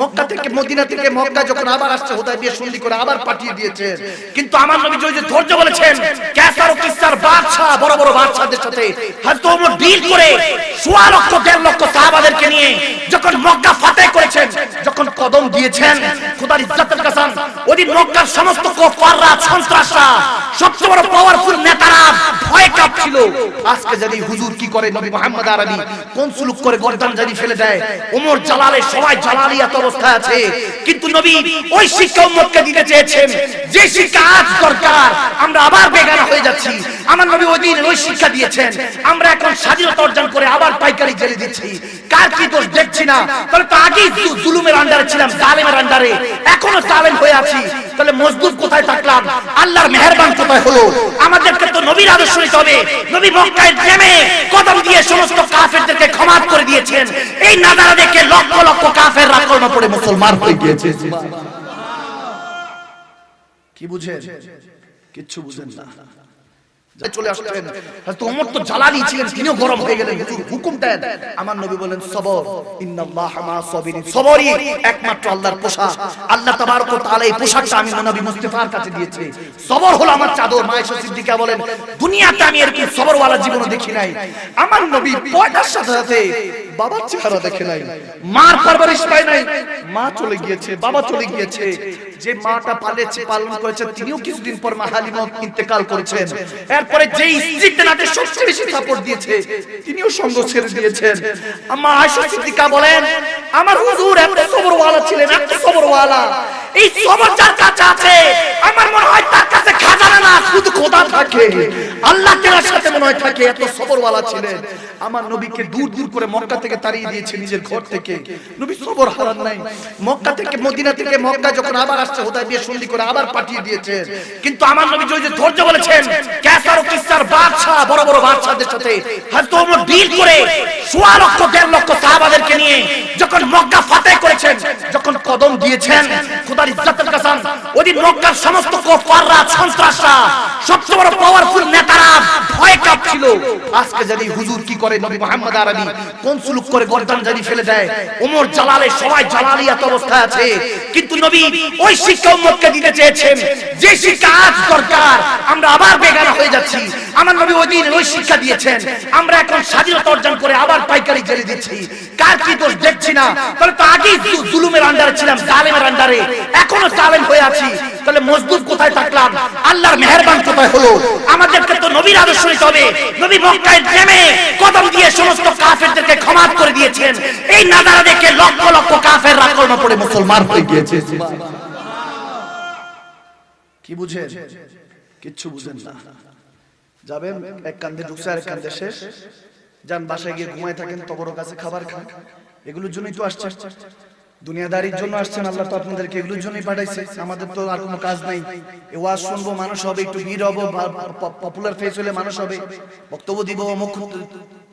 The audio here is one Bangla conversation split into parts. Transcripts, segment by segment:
মক্কা থেকে মদিনা থেকে মক্কা যখন আবার আসছে হোদায় বিয়ে সন্ধি করে আবার পাঠিয়ে দিয়েছেন। কিন্তু আমার নবী যে ধৈর্য বলেছেন, ক্যাসার ও কিসার বাদশাহ, বড় বড় বাদশাদের সাথে হযরত ওমর ডিল করে সোয়া লক্ষ, দেড় লক্ষ সাহাবাদেরকে নিয়ে যখন মক্কা ফাতেহ করেছেন, যখন কদম দিয়েছেন, খোদার ইজ্জতের কসম ওদিন মক্কার সমস্ত কুফাররা সন্ত্রাসরা, সবচেয়ে বড় পাওয়ারফুল কাঁপছিল আজকে জানি হুজুর কি করে নবী মোহাম্মদ আরবি কোন সুলুক করে গর্দান জানি ফেলে দেয়। ওমর জালালে সবাই জালালিয়াত অবস্থায় আছে। কিন্তু নবী ওই শিক্ষা উম্মতকে দিতে চেয়েছেন। যে শিক্ষা আজ দরকার, আমরা আবার বেগানা হয়ে যাচ্ছি। আমার নবী ওই দিন ওই শিক্ষা দিয়েছেন। আমরা এখন স্বাধীনতা অর্জন করে আবার পাইকারি জেলে দিচ্ছি। কার কি দোষ দেখছি না। তাহলে তো আগেই জুলুমের আন্ডারে ছিলাম, জালেমের আন্ডারে। এখনও জালেম হয়ে আছি। তাহলে মজদুর কোথায় থাকলাম? আল্লাহর মেহেরবান কোথায় হলো? আমাদেরকে তো নবীর আদর্শ নিতে হবে। নবী মক্কায় নেমে কদম দিয়ে সমস্ত কাফেরদেরকে ক্ষমা করে দিয়েছেন। এই নাজারা দেখে লক্ষ লক্ষ কাফের রাকলমা পড়ে মুসলমান হয়ে গিয়েছে। কি বুঝেন? কিচ্ছু বুঝেন না। চলে আসলেন। হয়তো ওমর তো জ্বালানি ছিলেন তিনিও গরম হয়ে গেলেন। হুজুর হুকুম দেন। আমার নবী বলেন সবর। ইন্নাল্লাহ মা সাবিরিন সবরই একমাত্র আল্লাহর পোশাক। আল্লাহ তাবারক ওয়া তাআলা এই পোশাকটা আমি নবী মুস্তাফার কাছে দিয়েছে। সবর হলো আমার চাদর। মা আয়েশা সিদ্দিকা বলেন দুনিয়াতে আমি এরকম সবরওয়ালা জীবন দেখি নাই। আমার নবী পয়দার সাথে সাথে বাবার চেহারা দেখে নাই। মার পরবরিশ পায় নাই। মা চলে গিয়েছে বাবা চলে গিয়েছে। যে মাটা পালেছে পালন করেছে তিনিও কিছুদিন পর মা হালিমা ইন্তেকাল করেছেন। এরপরে যে স্ত্রীতে নাতে সবচেয়ে বেশি সাপোর্ট দিয়েছে তিনিও সঙ্গ ছেড়ে দিয়েছেন। আম্মা আয়েশা সিদ্দিকা বলেন আমার হুজুর এত সবরওয়ালা ছিলেন এত সবরওয়ালা। এই সবর যার কাছে আছে, আমার মনে হয় তার কাছে খাজানা না শুধু খোদা থাকে। আল্লাহ সাথে মনে হয় থাকে, এত সবরওয়ালা ছিলেন। আমার নবীকে দূর দূর করে মক্কা থেকে তাড়িয়ে দিয়েছে নিজের ঘর থেকে। নবী সবর হারান নাই। মক্কা থেকে, মদিনা থেকে, মক্কা যখন আবার আসছে সন্ধি করে আবার পাঠিয়ে দিয়েছেন কিন্তু আমার নবী যে ধৈর্য বলেছেন, ক্যাসার ও কিসার বড় বড় বাদশাদের সাথে হযরত ওমর ডিল করে সোয়া লক্ষ, দেড় লক্ষ সাহাবাদেরকে নিয়ে যখন মক্কা ফাতেহ করেছেন, যখন কদম দিয়েছেন। খোদার ইজ্জতের কসম, ওদিন মক্কার সমস্ত কুফাররা সন্ত্রাসরা, সবচেয়ে বড় পাওয়ারফুল নেতারা ভয় কাঁপছিল। আজকে জানি হুজুর কি করে নবী মোহাম্মদ আরবি কোন সুলুক করে গর্দান জানি ফেলে দেয়? ওমর জালালে সবাই জালালিয়াত অবস্থায় আছে। কিন্তু নবী ওই শিক্ষা উম্মতকে দিতে চেয়েছেন, যে শিক্ষা আজ দরকার, আমরা আবার বেগানা হয়ে যাচ্ছি। আমার নবী ওই দিন ওই শিক্ষা দিয়েছেন, আমরা এখন স্বাধীনতা অর্জন করে আবার পাইকারি জেলে দিচ্ছি। কার কি দোষ দেখছি না? তাহলে তো আগেই জু- জুলুমের আন্ডারে ছিলাম আন্ডারে এখনও জালেম হয়ে আছি। তাহলে মজদুর কোথায় থাকলাম? আল্লাহর মেহেরবান কোথায় হলো? আমাদেরকে তো নবীর আদর্শ নিতে হবে। নবী মক্কায় নেমে কদম দিয়ে সমস্ত কাফেরদেরকে ক্ষমা করে দিয়েছেন। এই নাজারা দেখে লক্ষ লক্ষ কাফের রাকলমা পড়ে মুসলমান হয়ে গিয়েছে। কি বুঝেন? কিচ্ছু বুঝেন না। যাবেন, এক কান্দে ঢুকছে আর এক কান্দে শেষ। যান, বাসায় গিয়ে ঘুমায় থাকেন তবরও কাছে খাবার খান। এগুলোর জন্যই তো আসছেন দুনিয়াদারির জন্য আসছেন আল্লাহ তো আপনাদেরকে এগুলোর জন্যই পাঠাইছে। আমাদের তো আর কোনো কাজ নাই। এ ওয়াজ শুনব মানুষ হবে একটু ভিড় হব পপুলার ফেস হলে মানুষ হবে। বক্তব্য দিব অমুক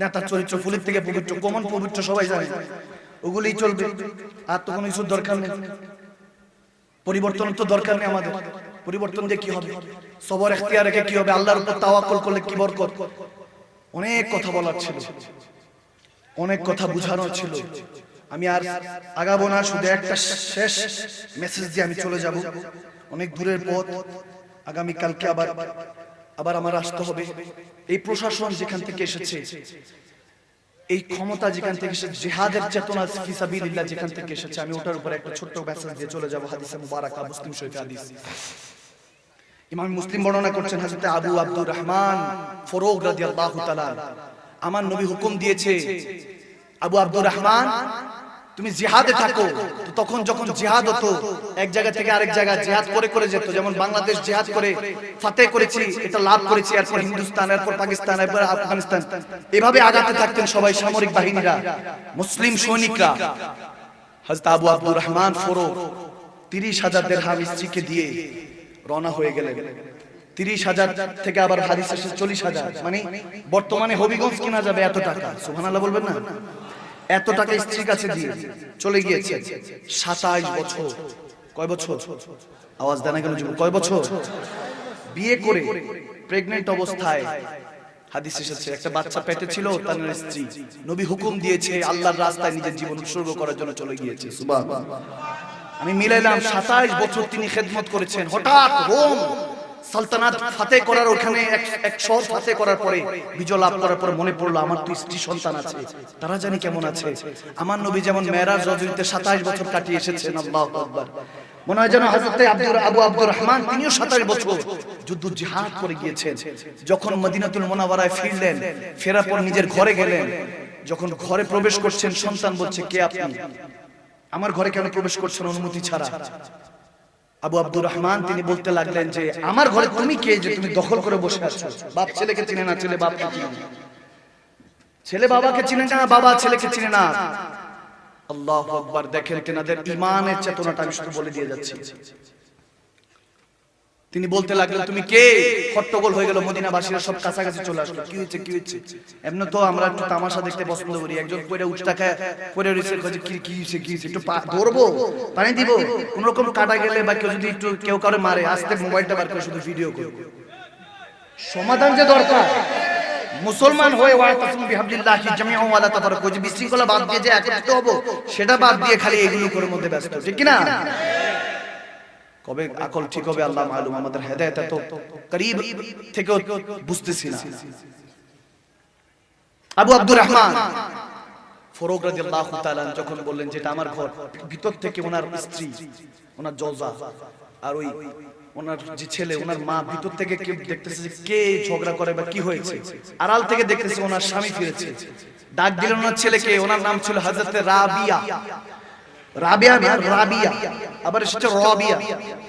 নেতার চরিত্র ফুলের থেকে পবিত্র কমন পবিত্র সবাই জানে ওগুলোই চলবে। আর তো কোনো কিছুর দরকার নেই। পরিবর্তন তো দরকার নেই আমাদের। পরিবর্তন দিয়ে কি হবে? সবর এখতিয়ার রেখে কি হবে? আল্লাহর উপর তাওয়াক্কুল করলে কি বরকত? অনেক কথা বলার ছিল। অনেক কথা বুঝানোর ছিল। আমি আর আগাবো না, শুধু একটা শেষ মেসেজ দিয়ে আমি চলে যাব। অনেক দূরের পথ আগামী কালকে আবার আবার আমার আসতে হবে। এই প্রশাসন যেখান থেকে এসেছে, এই ক্ষমতা যেখান থেকে এসেছে, জিহাদের চেতনা ফিসাবিলিল্লাহ যেখান থেকে এসেছে, আমি ওটার উপর একটা ছোট্ট মেসেজ দিয়ে চলে যাব, হাদিসে মুবারাকা মুসলিম শরীফে হাদিস। ইমাম মুসলিম বর্ণনা করছেন হযরত আবু আব্দুর রহমান ফরোগ রাদিয়াল্লাহু তাআলা, আমার নবী হুকুম দিয়েছে আবু আব্দুর রহমান, তুমি জিহাদে থাকো তখন যখন জিহাদ হতো, এক জায়গা থেকে আরেক জায়গা জিহাদ করে করে যেত, যেমন বাংলাদেশ জিহাদ করে ফাতে করেছি, এটা লাভ করেছি, এরপর হিন্দুস্তান, এরপর পাকিস্তান, এরপর আফগানিস্তান। এভাবে আগাতে থাকতেন সবাই সামরিক বাহিনীরা, মুসলিম সৈনিকরা। হযরত আবু আব্দুর রহমান ফোরো, তিরিশ হাজার দেড়হাম স্ত্রীকে দিয়ে রওনা হয়ে গেলেন। তিরিশ হাজার থেকে আবার এসে চল্লিশ হাজার মানে বর্তমানে হবিগঞ্জ কেনা যাবে এত টাকা, সুবহানাল্লাহ বলবেন না? এত টাকা স্ত্রীর কাছে দিয়ে চলে গিয়েছে। সাতাইশ বছর। কয় বছর? আওয়াজ দেনা কেন কয় বছর? বিয়ে করে প্রেগনেন্ট অবস্থায় হাদিস এসেছে, একটা বাচ্চা পেটে ছিল, তার স্ত্রী। নবী হুকুম দিয়েছে, আল্লাহর রাস্তায় নিজের জীবন উৎসর্গ করার জন্য চলে গিয়েছে। আমি মিলাইলাম সাতাইশ বছর তিনি খেদমত করেছেন। হঠাৎ রোম সালতানাত ফাতে করার ওখানে এক- শহর ফাতে করার পরে, বিজয় লাভ করার পরে মনে পড়ল, আমার তো স্ত্রী সন্তান আছে। তারা জানি কেমন আছে। আমার নবী যেমন মেরাজ রজনীতে সাতাইশ বছর কাটিয়ে এসেছেন, আল্লাহ আকবার। মনে হয় যেন আবু আব্দুর রহমান তিনিও সাতাশ বছর যুদ্ধ জিহাদ করে গিয়েছেন। যখন মদিনাতুল মোনাওয়ারায় ফিরলেন, ফেরার পর নিজের ঘরে গেলেন। যখন ঘরে প্রবেশ করছেন, সন্তান বলছে, কে আপনি? আমার ঘরে কেন প্রবেশ করছেন অনুমতি ছাড়া? আবু আব্দুর রহমান তিনি বলতে লাগলেন যে আমার ঘরে তুমি কে যে তুমি দখল করে বসে আছো? বাপ ছেলেকে চিনে না ছেলে বাপ চিনে না? ছেলে বাবাকে চিনে না বাবা ছেলেকে চিনে না। আল্লাহ আকবার দেখেন তেনাদের ইমানের চেতনাটা আমি শুধু বলে দিয়ে যাচ্ছি। তিনি বলতে লাগলেন তুমি কে? হট্টগোল হয়ে গেল মদিনাবাসীরা সব কাছাকাছি চলে আসলো। কি হয়েছে কি হয়েছে? এমনি তো আমরা একটু তামাশা দেখতে পছন্দ করি। একজন পরে উঠটা খায় পরে রয়েছে কি কি হয়েছে কি হয়েছে? একটু ধরবো? পানি দিব? কোন রকম কাটা গেলে বা কেউ যদি একটু কেউ কারও মারে আস্তে মোবাইলটা বার করে শুধু ভিডিও করব। সমাধান যে দরকার মুসলমান হয়ে বিশৃঙ্খলা বাদ দিয়ে যে একত্রিত হব সেটা বাদ দিয়ে খালি এগুলো করে মধ্যে ব্যস্ত। ঠিক কি না কবে আকল ঠিক হবে আল্লাহ মালুম আমাদের হেদায়েত এত করিব থেকেও বুঝতেছি না। আবু আব্দুর রহমান ফরোক রাদিয়াল্লাহু তাআলা যখন বললেন যেটা আমার ঘর ভিতর থেকে ওনার স্ত্রী ওনার জলজা আর ওই ওনার যে ছেলে ওনার মা ভিতর থেকে কে দেখতেছে যে কে ঝগড়া করে বা কি হয়েছে। আড়াল থেকে দেখতেছে ওনার স্বামী ফিরেছে। ডাক দিলেন ওনার ছেলেকে ওনার নাম ছিল হযরতে রাবিয়া। রাবিয়া না রাবিয়া আবার রাবিয়া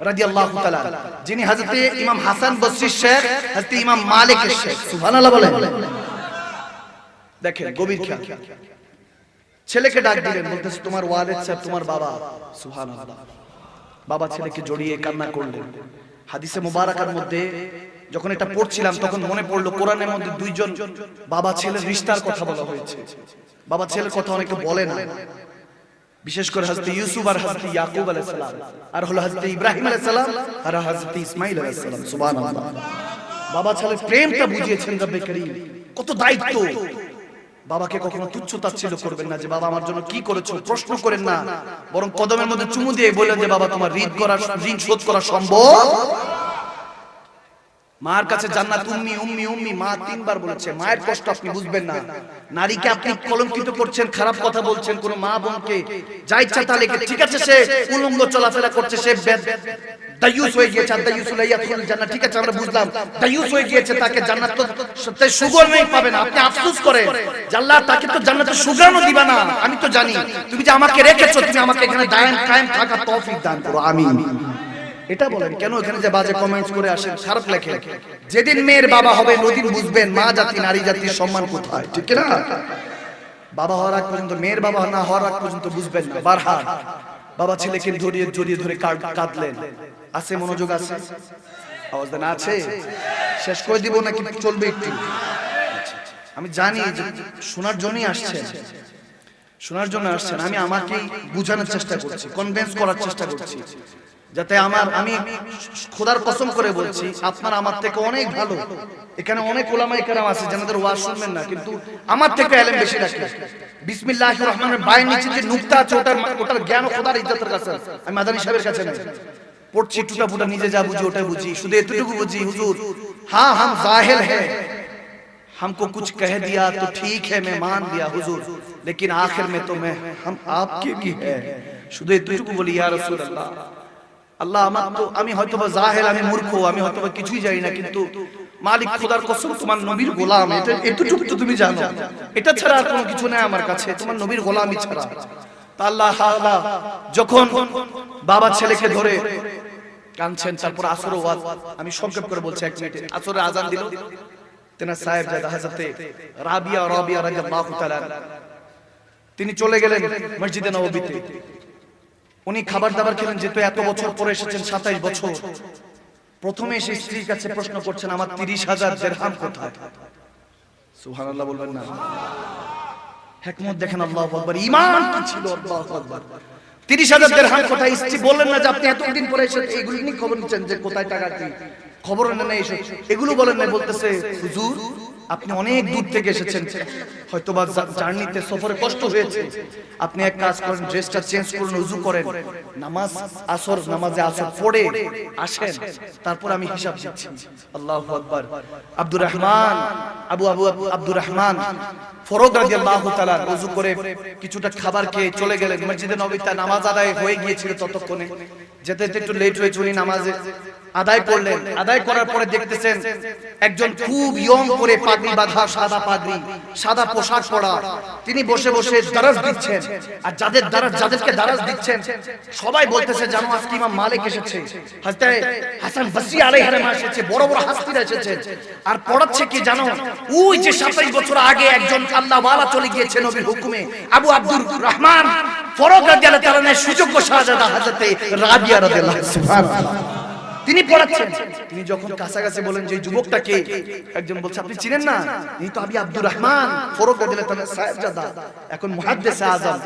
রাদিয়াল্লাহু তাআলা যিনি হযরতে ইমাম হাসান বসরি শেখ হযরতে ইমাম মালিকের শেখ। সুবহানাল্লাহ বলেন। দেখেন গভীর খেয়াল। ছেলেকে ডাক দিলেন বলতেছে তোমার ওয়ালেদ সাহেব তোমার বাবা। সুবহানাল্লাহ। বাবা ছেলেকে জড়িয়ে কান্না করলেন। হাদিসে মুবারাকার মধ্যে যখন এটা পড়ছিলাম তখন মনে পড়ল কোরআনের মধ্যে দুইজন বাবা ছেলের রিশতার কথা বলা হয়েছে। বাবা ছেলের কথা অনেকে বলে না। বিশেষ করে হযরত ইউসুফ আর হযরত ইয়াকুব আলাইহিস সালাম। আর হলো হযরত ইব্রাহিম আলাইহিস সালাম আর হযরত ইসমাঈল আলাইহিস সালাম। সুবহানাল্লাহ। বাবা ছেলের প্রেমটা বুঝিয়েছেন রব্বে করিম। কত দায়িত্ব। বাবাকে কখনো তুচ্ছ তাচ্ছিল্য করবেন না যে বাবা আমার জন্য কি করেছ? প্রশ্ন করেন না। বরং কদমের মধ্যে চুমু দিয়ে বললেন যে বাবা তোমার ঋণ করা ঋণ শোধ করা সম্ভব? মার কাছে জান্নাত উম্মি উম্মি উম্মি মা তিনবার বলেছে মায়ের কষ্ট আপনি বুঝবেন না। নারীকে আপনি কলঙ্কিত করছেন খারাপ কথা বলছেন কোন মা বোনকে। যা ইচ্ছা তা লেগে ঠিক আছে সে উলঙ্গ চলাফেরা করছে সে বেদ দায়ুস হয়ে গিয়েছে হলে ইয়াদখুল জান্নাত। ঠিক আছে আমরা বুঝলাম। দায়ুস হয়ে গিয়েছে তাকে জান্নাত তো সত্যি সুগর নেই পাবে না। আপনি আফসোস করেন যে আল্লাহ তাকে তো জান্নাতে সুগ্রাণও দিবা না। আমি তো জানি। তুমি যে আমাকে রেখেছো তুমি আমাকে এখানে দায়ান কায়েম থাকা তৌফিক দান করো। আমিন। এটা বলেন কেন এখানে যে বাজে কমেন্টস করে আসেন? খারাপ লেখে যেদিন মেয়ের বাবা হবে ওদিন বুঝবেন মা জাতি নারী জাতির সম্মান কোথায়? ঠিক না? বাবা হওয়ার আগ পর্যন্ত মেয়ের বাবা না হওয়ার আগ পর্যন্ত বুঝবেন না। বারহার। বাবা ছেলেকে জড়িয়ে জড়িয়ে ধরে কাঁদ- কাঁদলেন। আছে মনোযোগ আছে? আওয়াজ দেন আছে? শেষ করে দিব নাকি চলবে একটু? আমি জানি যে শোনার জন্যই আসছেন। শোনার জন্য আসছেন। আমি আমাকেই বোঝানোর চেষ্টা করছি কনভিন্স করার চেষ্টা করছি। যাতে আমার আমি খোদার কসম করে বলছি আপনার আমার থেকে অনেক ভালো এখানে অনেক ওলামা এখানে আছে যাদের ওয়াজ শুনবেন না কিন্তু আমার থেকে এলেম বেশি রাখে বিসমিল্লাহির রহমানির বাইর নিচে যে নুকতা আছে ওটার ওটার জ্ঞান ও খোদার ইজ্জতের কাছে আছে। আমি মাদানী সাহেবের কাছে নেই পড়ছি টুটা ফুটা নিজে যা বুঝি ওটাই বুঝি শুধু এতটুকু বুঝি হুজুর হ্যাঁ হাম জাহেল হ্যাঁ हमको कुछ कह दिया तो ठीक है मैं मान लिया हुजूर लेकिन आखिर में तो मैं हम आपके भी है শুধু এতটুকু বলি ইয়া রাসূলুল্লাহ আল্লাহ আমার তো আমি হয়তো বা জাহেল, আমি মূর্খ, আমি হয়তো বা কিছুই জানি না, কিন্তু মালিক খোদার কসম, তোমার নবীর গোলাম, এটা এতটুকু তো তুমি জানো। এটা ছাড়া আর কোনো কিছু নেই আমার কাছে, তোমার নবীর গোলামই ছাড়া। তা আল্লাহ যখন বাবা ছেলেকে ধরে কাঁদছেন, তারপর আসর ওয়াজ, আমি সংক্ষেপ করে বলছি এক মিনিটে। আসরে আজান দিল। তেনা সাহেব জাদা হাজরতে রাবিয়া রাবিয়া রাদিয়াল্লাহু তাআলা তিনি চলে গেলেন মসজিদে নববীতে। উনি খাবার দাবার খেলেন যেহেতু এত বছর পরে এসেছেন, সাতাইশ বছর। প্রথমে এসে স্ত্রীর কাছে প্রশ্ন করছেন, আমার তিরিশ হাজার দেড়হাম কোথায়? সুবহানাল্লাহ বলবেন না। হেকমত দেখেন, আল্লাহ আকবার। ইমান কি ছিল? আল্লাহ আকবার। তিরিশ হাজার দেড়হাম কোথায়? স্ত্রী বললেন না যে আপনি এতদিন পরে এসে এইগুলি নিয়ে খবর নিচ্ছেন যে কোথায় টাকা কি? খবর নেন না এসে। এগুলো বলেন না বলতেছে, হুজুর আপনি অনেক দূর থেকে এসেছেন। হয়তো বা জার্নিতে সফরে কষ্ট হয়েছে। আপনি এক কাজ করেন ড্রেসটা চেঞ্জ করুন উজু করেন। নামাজ আসর নামাজে আসর পড়ে আসেন। তারপর আমি হিসাব দিচ্ছি। আল্লাহু আকবার। আব্দুর রহমান আবু আবু আব্দুর রহমান। ফরোগ রাদিয়াল্লাহু তাআলা ওযু করে কিছুটা খাবার খেয়ে চলে গেলেন। মসজিদে নববীতে নামাজ আদায় হয়ে গিয়েছিল ততক্ষণে। যেতে যেতে একটু লেট হয়েছে উনি নামাজে। আদায় করলেন। আদায় করার পরে দেখতেছেন একজন খুব ইয়ং করে পাগড়ি বাঁধা সাদা পাগড়ি, সাদা পোশাক পরা। তিনি বসে বসে দারাজ দিচ্ছেন। আর যাদের দারাজ যাদেরকে দারাজ দিচ্ছেন, সবাই বলতেছে, জানো, আজকে ইমাম মালিক এসেছে। হযরত হাসান বসরি আলাইহিস সালাম এসেছে, বড় বড় হাস্তিরা এসেছে। আর পড়াচ্ছে কি জানো? ওই যে 27 বছর আগে একজন আল্লাহ ওয়ালা চলে গিয়েছে নবীর হুকুমে। আবু আব্দুর রহমান ফরক রাদিয়াল্লাহু তাআলার সুযোগ্য শাহজাদা হযরত রাবিয়া রাদিয়াল্লাহু সুবহানাল্লাহ তিনি পড়াচ্ছেন। তিনি যখন কাছাকাছি বলেন যে যুবকটা যুবকটাকে একজন বলছে আপনি চিনেন না? তিনি তো আবি আব্দুর রহমান ফরক দিলে সাহেবজাদা এখন মুহাদ্দিস আযম